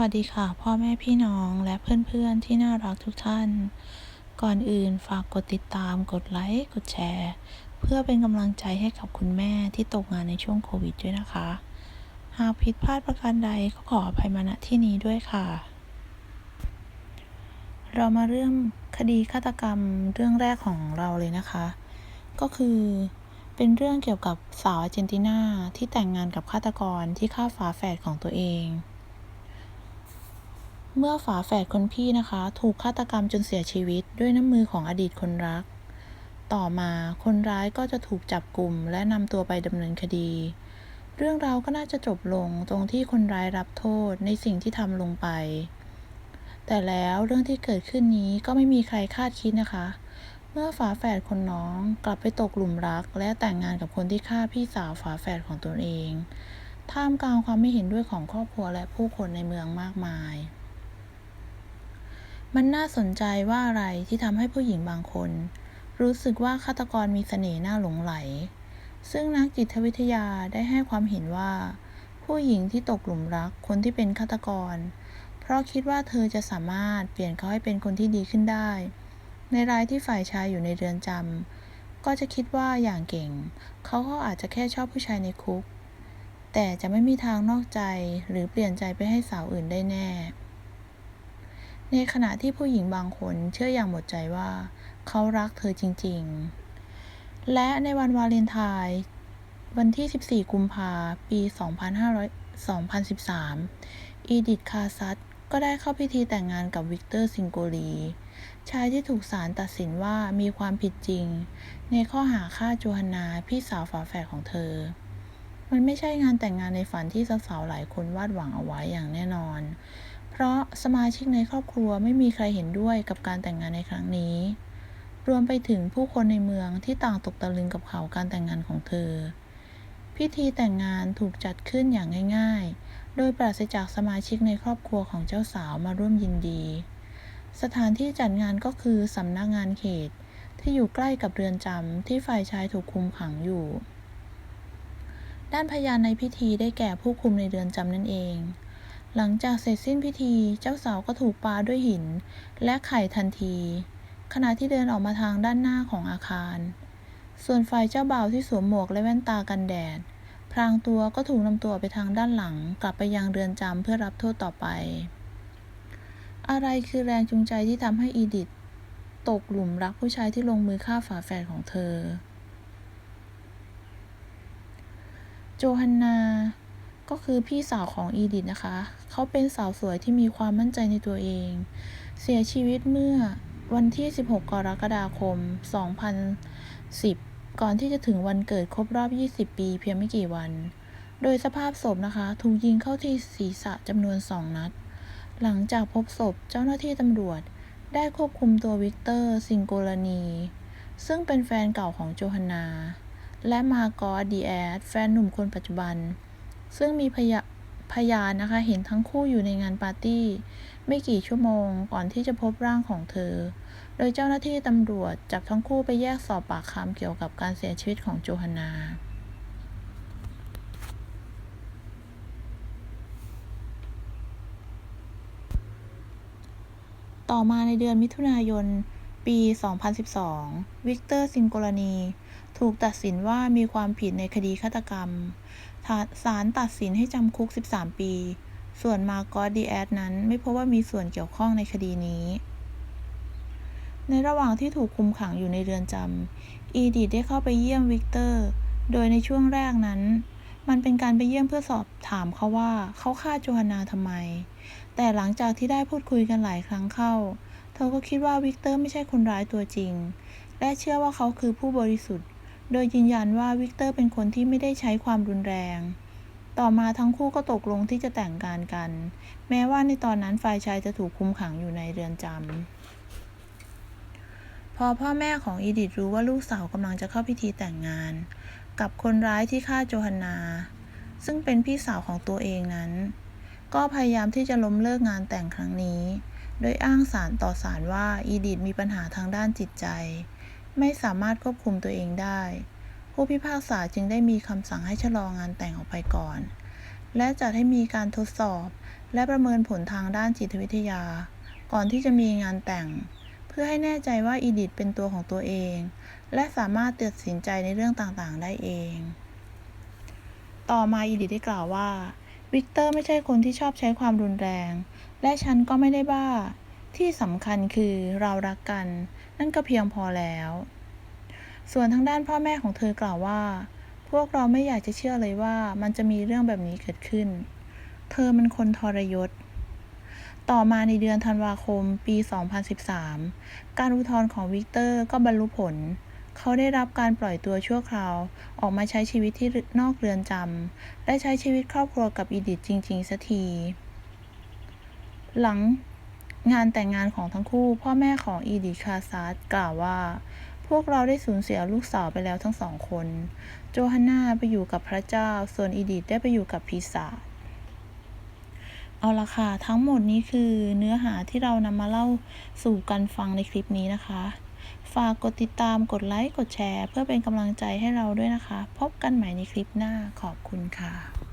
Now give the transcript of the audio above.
วัสดีค่ะ พ่อแม่พี่น้องและเพื่อนๆที่น่ารักทุกท่าน ก่อนอื่นฝากกดติดตามกดไลค์กดแชร์ เพื่อเป็นกำลังใจให้กับคุณแม่ที่ตกงานในช่วงโควิดด้วยนะคะ หากผิดพลาดประการใดก็ขออภัยมาณที่นี้ด้วยค่ะ เรามาเรื่องคดีฆาตกรรมเรื่องแรกของเราเลยนะคะ ก็คือเป็นเรื่องเกี่ยวกับสาวอาร์เจนตินาที่แต่งงานกับฆาตกรที่ฆ่าฝาแฝดของตัวเอง เมื่อฝาแฝดคนพี่นะคะ ถูกฆาตกรรมจนเสียชีวิตด้วยน้ำมือของอดีตคนรัก ต่อมาคนร้ายก็จะถูกจับกลุ่มและนำตัวไปดำเนินคดี เรื่องราวก็น่าจะจบลงตรงที่คนร้ายรับโทษในสิ่งที่ทำลงไป แต่แล้วเรื่องที่เกิดขึ้นนี้ก็ไม่มีใครคาดคิดนะคะ เมื่อฝาแฝดคนน้องกลับไปตกหลุมรัก และแต่งงานกับคนที่ฆ่าพี่สาวฝาแฝดของตนเอง ท่ามกลางความไม่เห็นด้วยของครอบครัวและผู้คนในเมืองมากมาย มันน่าสนใจว่าอะไรที่ทำให้ผู้หญิงบางคน รู้สึกว่าฆาตกรมีเสน่ห์น่าหลงไหล ซึ่งนักจิตวิทยาได้ให้ความเห็นว่า ผู้หญิงที่ตกหลุมรักคนที่เป็นฆาตกร เพราะคิดว่าเธอจะสามารถเปลี่ยนเขาให้เป็นคนที่ดีขึ้นได้ ในรายที่ฝ่ายชายอยู่ในเรือนจำก็จะคิดว่าอย่างเก่ง เขาก็อาจจะแค่ชอบผู้ชายในคุก แต่จะไม่มีทางนอกใจหรือเปลี่ยนใจไปให้สาวอื่นได้แน่ ในขณะที่ผู้หญิงบางคนเชื่ออย่างหมดใจว่า เขารักเธอจริง ๆ และในวันวาเลนไทน์วันที่ 14 กุมภาปี 2500 2013 อีดิธคาซัตก็ได้เข้าพิธีแต่งงานกับวิกเตอร์ซิงโกลี ชายที่ถูกศาลตัดสินว่ามีความผิดจริง ในข้อหาฆ่าโจฮันนาพี่สาวฝาแฝดของเธอ มันไม่ใช่งานแต่งงานในฝันที่สาวๆหลายคนวาดหวังเอาไว้อย่างแน่นอน เพราะสมาชิกในครอบครัวไม่มีใครเห็นด้วยกับการแต่งงานในครั้งนี้ รวมไปถึงผู้คนในเมืองที่ต่างตกตะลึงกับข่าวการแต่งงานของเธอ พิธีแต่งงานถูกจัดขึ้นอย่างง่าย ๆ โดยปราศจากสมาชิกในครอบครัวของเจ้าสาวมาร่วมยินดี สถานที่จัดงานก็คือสำนักงานเขตที่อยู่ใกล้กับเรือนจำที่ฝ่ายชายถูกคุมขังอยู่ ด้านพยานในพิธีได้แก่ผู้คุมในเรือนจำนั่นเอง หลังจากเสร็จสิ้นพิธีเจ้าสาวก็ถูกปาด้วยหิน และไข่ทันที ขณะที่เดินออกมาทางด้านหน้าของอาคาร ส่วนฝ่ายเจ้าบ่าวที่สวมหมวกและแว่นตากันแดด พรางตัวก็ถูกนำตัวไปทางด้านหลัง กลับไปยังเรือนจำเพื่อรับโทษต่อไป อะไรคือแรงจูงใจที่ทำให้อีดิธตกหลุมรักผู้ชายที่ลงมือฆ่าฝาแฝดของเธอ โจฮันนา ก็คือพี่สาวของอีดิธนะคะ เขาเป็นสาวสวยที่มีความมั่นใจในตัวเอง เสียชีวิตเมื่อวันที่ 16 กรกฎาคม 2010 ก่อนที่จะถึงวันเกิดครบรอบ 20 ปีเพียงไม่กี่วัน โดยสภาพศพนะคะ ถูกยิงเข้าที่ศีรษะจำนวนสองนัด หลังจากพบศพเจ้าหน้าที่ตำรวจ ได้ควบคุมตัววิกเตอร์ ซิงโกลานี ซึ่งเป็นแฟนเก่าของโจฮันนา และมาร์กอดีแอด แฟนหนุ่มคนปัจจุบัน ซึ่งมีพยาพยานนะคะเห็นทั้งคู่อยู่ในงานปาร์ตี้ ไม่กี่ชั่วโมงก่อนที่จะพบร่างของเธอ โดยเจ้าหน้าที่ตำรวจจับทั้งคู่ไปแยกสอบปากคำเกี่ยวกับการเสียชีวิตของโจฮันนาต่อมาในเดือนมิถุนายน ปี 2012 วิกเตอร์ซิงโกลนี ถูกตัดสินว่ามีความผิดในคดีฆาตกรรม ศาลตัดสินให้จำคุก 13 ปี ส่วนมาร์กอตดีแอดนั้นไม่พบว่ามีส่วนเกี่ยวข้องในคดีนี้ ในระหว่างที่ถูกคุมขังอยู่ในเรือนจำอีดิได้เข้าไปเยี่ยมวิกเตอร์ โดยในช่วงแรกนั้น มันเป็นการไปเยี่ยมเพื่อสอบถามเขาว่าเขาฆ่าโจฮันนาทำไม แต่หลังจากที่ได้พูดคุยกันหลายครั้งเข้า เธอก็คิดว่าวิกเตอร์ไม่ใช่คนร้ายตัวจริง และเชื่อว่าเขาคือผู้บริสุทธิ์ โดยยืนยันว่าวิกเตอร์เป็นคนที่ไม่ได้ใช้ความรุนแรง ต่อมาทั้งคู่ก็ตกลงที่จะแต่งงานกัน แม้ว่าในตอนนั้นฝ่ายชายจะถูกคุมขังอยู่ในเรือนจำ พอพ่อแม่ของอีดิธรู้ว่าลูกสาวกำลังจะเข้าพิธีแต่งงาน กับคนร้ายที่ฆ่าโจฮันนา ซึ่งเป็นพี่สาวของตัวเองนั้น ก็พยายามที่จะล้มเลิกงานแต่งครั้งนี้ โดยอ้างสารต่อสารว่าอีดิธมีปัญหาทางด้านจิตใจ ไม่สามารถควบคุมตัวเองได้ ผู้พิพากษาจึงได้มีคำสั่งให้ชะลองานแต่งออกไปก่อน และจัดให้มีการทดสอบ และประเมินผลทางด้านจิตวิทยา ก่อนที่จะมีงานแต่ง เพื่อให้แน่ใจว่าอีดิทเป็นตัวของตัวเอง และสามารถตัดสินใจในเรื่องต่างๆ ได้เอง ต่อมาอีดิทได้กล่าวว่าวิกเตอร์ไม่ใช่คนที่ชอบใช้ความรุนแรง และฉันก็ไม่ได้บ้า ที่สำคัญคือเรารักกัน นั่นก็เพียงพอแล้ว ส่วนทางด้านพ่อแม่ของเธอกล่าวว่า พวกเราไม่อยากจะเชื่อเลยว่ามันจะมีเรื่องแบบนี้เกิดขึ้น เธอมันคนทรยศ ต่อมาในเดือนธันวาคมปี 2013 การอุทธรณ์ของวิกเตอร์ก็บรรลุผลเขาได้รับการปล่อยตัวชั่วคราว ออกมาใช้ชีวิตที่นอกเรือนจำและใช้ชีวิตครอบครัวกับอีดิทจริง ๆสักที หลัง งานแต่งงานของทั้งคู่ พ่อแม่ของอีดิคาซาร์กล่าวว่า พวกเราได้สูญเสียลูกสาวไปแล้วทั้งสองคน โจฮันนาไปอยู่กับพระเจ้า ส่วนอีดิได้ไปอยู่กับปีศาจเอาละค่ะ ทั้งหมดนี้คือเนื้อหาที่เรานำมาเล่าสู่กันฟังในคลิปนี้นะคะ ฝากกดติดตามกดไลค์ กดแชร์ เพื่อเป็นกำลังใจให้เราด้วยนะคะ พบกันใหม่ในคลิปหน้าขอบคุณค่ะ